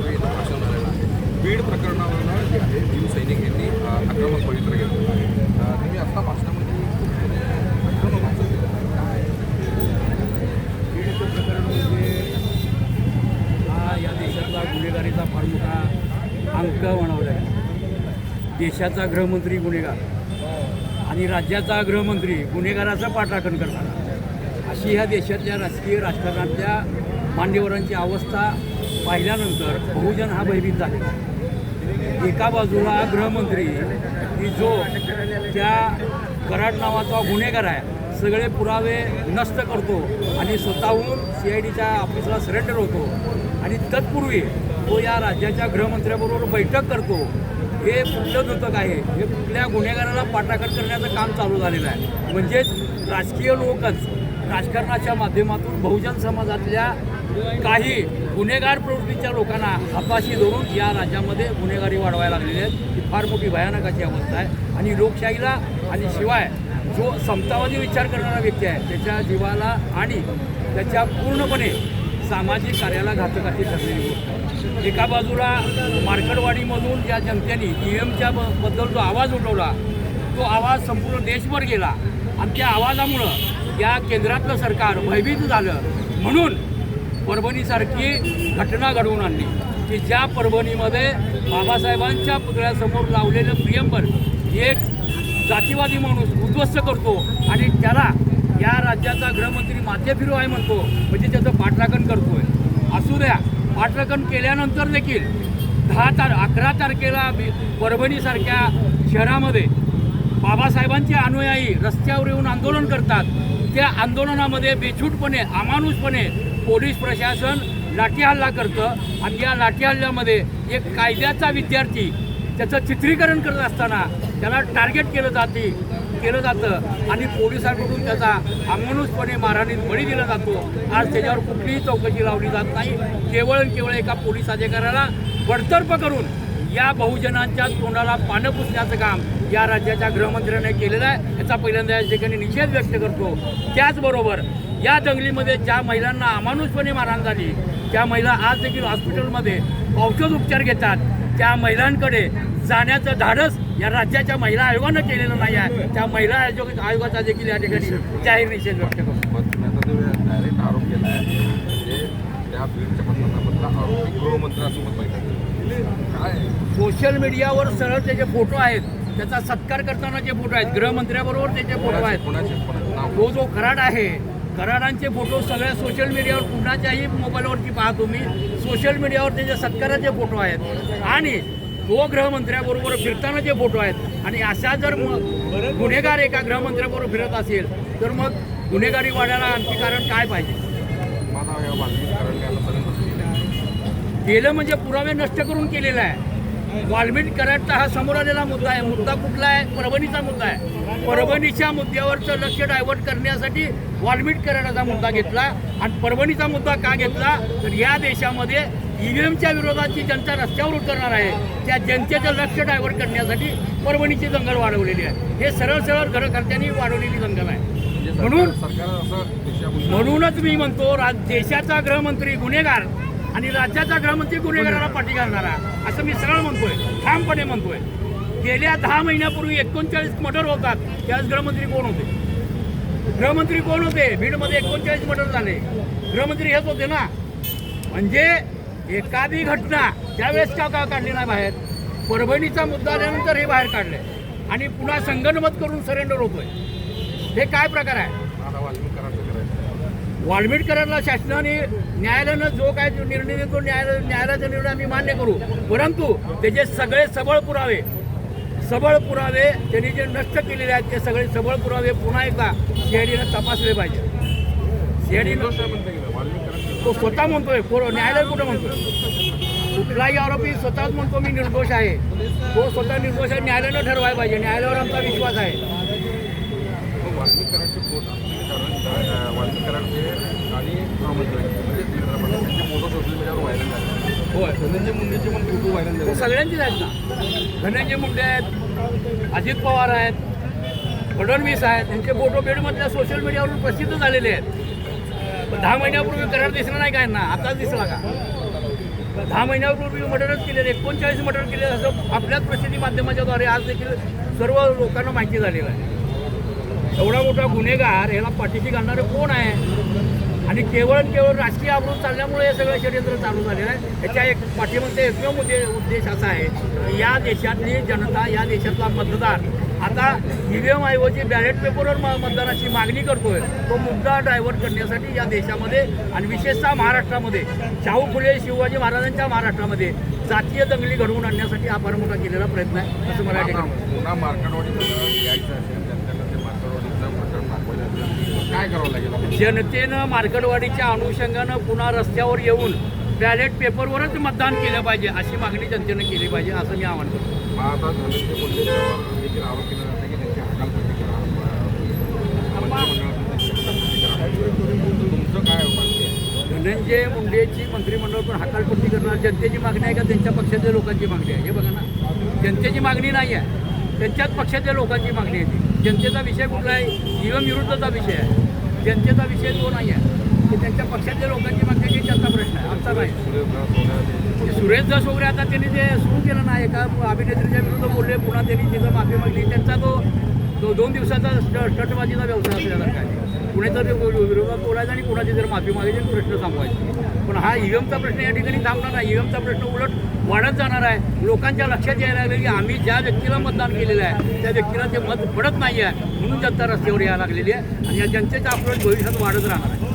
महिन्यापूर्वी इथं भाषण झालेलं आहे बीड प्रकरणावर जे आहे भीम सैनिक यांनी आक्रमक पवित्र घेतलेलं आहे. तुम्ही आत्ता भाषणामध्ये आक्रमक भाषण काय? पीडित प्रकरण म्हणजे हा या देशातला गुन्हेगारीचा फार मोठा अंक बनवला आहे देशाचा गृहमंत्री गुन्हेगार आणि राज्याचा गृहमंत्री गुन्हेगाराचा पाठराखण करणारा. अशी ह्या देशातल्या राजकीय राजकारणातल्या मान्यवरांची अवस्था पाहिल्यानंतर बहुजन हा भयभीत झालेला एका बाजूला गृहमंत्री की जो त्या कराड नावाचा गुन्हेगार आहे सगळे पुरावे नष्ट करतो आणि स्वतःहून सी आय डीच्या ऑफिसला सरेंडर होतो आणि तत्पूर्वी तो या राज्याच्या गृहमंत्र्याबरोबर बैठक करतो हे कुठलं दुतक आहे? हे कुठल्या गुन्हेगाराला पाठाकट करण्याचं काम चालू झालेलं आहे? म्हणजेच राजकीय लोकच राजकारणाच्या माध्यमातून बहुजन समाजातल्या काही गुन्हेगार प्रवृत्तीच्या लोकांना हाताशी धरून या राज्यामध्ये गुन्हेगारी वाढवायला लागलेली आहे ही फार मोठी भयानक अशी अवस्था आहे. आणि लोकशाहीला आणि शिवाय जो समतावादी विचार करणारा व्यक्ती आहे त्याच्या जीवाला आणि त्याच्या पूर्णपणे सामाजिक कार्याला घातक अशी ठरलेली गोष्ट एका बाजूला मार्कडवाडीमधून ज्या जनतेने ई एमच्या बद्दल जो आवाज उठवला तो आवाज संपूर्ण देशभर गेला. आणि त्या आवाजामुळं या केंद्रातलं सरकार भयभीत झालं. म्हणून परभणीसारखी घटना घडवून आणली की ज्या परभणीमध्ये बाबासाहेबांच्या पुतळ्यासमोर लावलेलं प्रियंबर एक जातीवादी माणूस उद्ध्वस्त करतो आणि त्याला या राज्याचा गृहमंत्री माथ्य फिरू आहे म्हणतो म्हणजे त्याचं पाठराखण करतोय. असू द्या पाठराखण केल्यानंतर देखील दहा तार अकरा तारखेला परभणीसारख्या शहरामध्ये बाबासाहेबांचे अनुयायी रस्त्यावर येऊन आंदोलन करतात. त्या आंदोलनामध्ये बेछूटपणे अमानुषपणे पोलीस प्रशासन लाठी हल्ला करतं आणि या लाठी हल्ल्यामध्ये एक कायद्याचा विद्यार्थी त्याचं चित्रीकरण करत असताना त्याला टार्गेट केलं जाते केलं जातं आणि पोलिसांकडून त्याचा अमानुषपणे मारहाणीत बळी दिला जातो. आज त्याच्यावर कुठलीही चौकशी लावली जात नाही. केवळ आणि केवळ एका पोलीस अधिकाऱ्याला बडतर्फ करून या बहुजनांच्या तोंडाला पानं पुसण्याचं काम या राज्याच्या गृहमंत्र्याने केलेलं आहे. याचा पहिल्यांदा या ठिकाणी निषेध व्यक्त करतो. त्याचबरोबर या दंगलीमध्ये ज्या महिलांना अमानुषपणे मारहाण झाली त्या महिला आज देखील हॉस्पिटलमध्ये औषध उपचार घेतात. त्या महिलांकडे जाण्याचं धाडस या राज्याच्या महिला आयोगानं केलेलं नाही आहे. त्या महिला आयोग आयोगाचा देखील या ठिकाणी जाहीर निषेध व्यक्त करतो. डायरेक्ट आरोप केला आहे. म्हणजे त्या बीडच्या मतदानामधला आरोपी गृहमंत्र्यासोबत बैठक झाली. काय सोशल मीडियावर सरळ त्याचे फोटो आहेत. त्याचा सत्कार करताना जे फोटो आहेत गृहमंत्र्याबरोबर त्याचे फोटो आहेत. तो जो कराड आहे कराडांचे फोटो सगळ्या सोशल मीडियावर कुणाच्याही मोबाईलवरती पाहतो मी सोशल मीडियावर त्याचे सत्काराचे फोटो आहेत. आणि गृहमंत्र्याबरोबर फिरताना जे फोटो आहेत. आणि अशा जर म- गुन्हेगार एका गृहमंत्र्याबरोबर फिरत असेल तर मग गुन्हेगारी वाढायला आणखी कारण काय पाहिजे? केलं म्हणजे पुरावे नष्ट करून केलेला आहे. कराडचा हा समोर आलेला मुद्दा आहे. मुद्दा कुठला आहे? परभणीचा मुद्दा आहे. परभणीच्या मुद्द्यावरचं लक्ष डायव्हर्ट करण्यासाठी वाल्मिक कराडाचा मुद्दा घेतला आणि परभणीचा मुद्दा का घेतला? तर या देशामध्ये ईव्हीएमच्या विरोधात जी जनता रस्त्यावर उतरणार आहे. त्या जनतेचं लक्ष डायव्हर्ट करण्यासाठी परभणीची दंगल वाढवलेली आहे. हे सरळ सरळ घरकर्त्यांनी वाढवलेली दंगल आहे. म्हणजे म्हणून म्हणूनच मी म्हणतो देशाचा गृहमंत्री गुन्हेगार आणि राज्याचा गृहमंत्री गुन्हेगाराला पाठी घालणारा असं मी सरळ म्हणतोय ठामपणे म्हणतोय. गेल्या दहा महिन्यापूर्वी एकोणचाळीस मर्डर होतात त्यावेळेस गृहमंत्री कोण होते? गृहमंत्री कोण होते? बीडमध्ये एकोणचाळीस मर्डर झाले. गृहमंत्री हेच होते ना. म्हणजे एखादी घटना त्यावेळेस का का काढली नाही बाहेर? परभणीचा मुद्दा आल्यानंतर हे बाहेर काढले आणि पुन्हा संगणमत करून सरेंडर होतोय. हे काय प्रकार आहे? करायचं शासनाने न्यायालयानं जो काय निर्णय देतो न्यायालय न्यायालयाचा निर्णय आम्ही मान्य करू. परंतु त्याचे सगळे सबळ पुरावे सबळ पुरावे त्यांनी जे नष्ट केलेले आहेत ते सगळे सबळ पुरावे पुन्हा एकदा सीआयडीनं तपासले पाहिजे. सीआयडीनं तो स्वतः म्हणतोय न्यायालय कुठं म्हणतोय? कुठलाही आरोपी स्वतःच म्हणतो मी निर्दोष आहे. तो स्वतः निर्दोष आहे न्यायालयानं ठरवायला पाहिजे. न्यायालयावर आमचा विश्वास आहे मग वाल्मिकी कराडचे फोटो कारण अं, वाल्मिकी कराडचे आणि गृहमंत्री म्हणजे देवेंद्र फडणवीस त्यांचे फोटो सोशल मीडियावर व्हायरल झाले होय. धनंजय मुंडेचे पण फोटो व्हायरल झाले. हो, सगळ्यांचीच आहेत ना. धनंजय मुंडे आहेत अजित पवार आहेत फडणवीस आहेत त्यांचे फोटो बेडमधल्या सोशल मीडियावरून प्रसिद्ध झालेले आहेत. पण दहा महिन्यापूर्वी करार दिसला नाही काय ना आताच दिसला का? दहा महिन्यापूर्वी मर्डरच केलेले एकोणचाळीस मर्डर केले असं आपल्याच प्रसिद्धी माध्यमाच्याद्वारे आज देखील सर्व लोकांना माहिती झालेलं आहे. एवढा मोठा गुन्हेगार याला पाठीशी घालणारे कोण आहे? आणि केवळ आणि केवळ राजकीय आवृत्त चालल्यामुळे हे सगळं षडयंत्र चालू झालेलं आहे. याच्या एक पाठीमागचा एकमेव मुद्दे उद्देश असा आहे या देशातली जनता या देशातला मतदार आता ईव्हीएम ऐवजी बॅलेट पेपरवर म- मतदानाची मागणी करतोय तो मुद्दा डायव्हर्ट करण्यासाठी या देशामध्ये आणि विशेषतः महाराष्ट्रामध्ये शाहू फुले शिवाजी महाराजांच्या महाराष्ट्रामध्ये जातीय दंगली घडवून आणण्यासाठी हा फार मोठा केलेला प्रयत्न आहे असं मला पुन्हा मार्केटवाडीचं काय करावं लागेल? जनतेनं मार्केटवाडीच्या अनुषंगानं पुन्हा रस्त्यावर येऊन बॅलेट पेपरवरच मतदान केलं पाहिजे अशी मागणी जनतेनं केली पाहिजे असं मी आवाहन करतो. आता धनंजय मुंडेंवर देखील आरोप केला जाते की त्यांची हकालपट्टी करा मंत्रिमंडळातून त्यांची हकालपट्टी करा तुमचं काय मागणी आहे? धनंजय मुंडेची मंत्रिमंडळातून हकालपट्टी करणार जनतेची मागणी आहे का त्यांच्या पक्षाच्या लोकांची मागणी आहे? हे बघा ना. जनतेची मागणी नाही आहे. त्यांच्याच पक्षाच्या लोकांची मागणी आहे ती. जनतेचा विषय कुठला आहे? जीवनविरुद्धचा विषय आहे. जनतेचा विषय तो नाही आहे. की त्यांच्या पक्षाच्या लोकांची मागण्याची त्यांचा प्रश्न आहे. आमचा नाही. सुरेश दास वगैरे आता त्यांनी ते सुरू केलं नाही एका अभिनेत्रीच्या विरुद्ध बोलले पुन्हा त्यांनी तिथं माफी मागली. त्यांचा तो दो दोन दिवसाचा स्ट- स्टंटबाजीचा व्यवसाय असल्यासारखा आहे कुणीतरी विरोधात बोलायचं आणि कुणाची जर माफी मागायची प्रश्न संपवायचे. पण हा ईव्हीएमचा प्रश्न या ठिकाणी थांबणार नाही. ईव्हीएमचा प्रश्न उलट वाढत जाणार आहे. लोकांच्या लक्षात यायला लागले की आम्ही ज्या व्यक्तीला मतदान केलेलं आहे त्या व्यक्तीला ते मत पडत नाही आहे म्हणून जनता रस्त्यावर यायला लागलेली आहे आणि या जनतेचा आपलं भविष्यात वाढत राहणार आहे.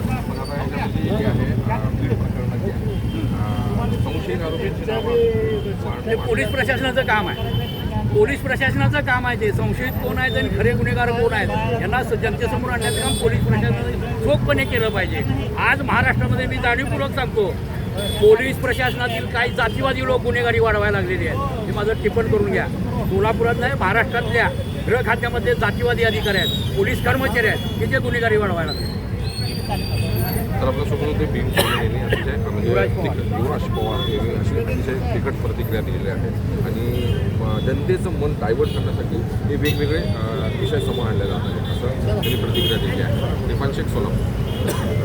ते पोलीस प्रशासनाचं काम आहे. पोलीस प्रशासनाचं काम आहे ते. संशयित कोण आहेत आणि खरे गुन्हेगार कोण आहेत? यांना जनतेसमोर आणण्याचं काम पोलीस प्रशासनाने चोखपणे केलं पाहिजे. आज महाराष्ट्रामध्ये मी जाणीवपूर्वक सांगतो पोलीस प्रशासनातील काही जातीवादी लोक गुन्हेगारी वाढवायला लागलेली आहेत. हे माझं टिप्पण करून घ्या. सोलापुरात नाही महाराष्ट्रातल्या गृह खात्यामध्ये जातीवादी अधिकारी आहेत पोलीस कर्मचारी आहेत की जे गुन्हेगारी वाढवायला लागले. तर आपल्यासोबत होते भीम सोरेन यांनी अतिशय म्हणजे युवराज पवार. यांनी अशी अतिशय तिखट प्रतिक्रिया दिलेल्या आहेत आणि जनतेचं मन डायव्हर्ट करण्यासाठी हे वेगवेगळे विषय समोर आणले जात आहेत. असं त्यांनी प्रतिक्रिया दिली आहे. इरफान शेख सोलापूर.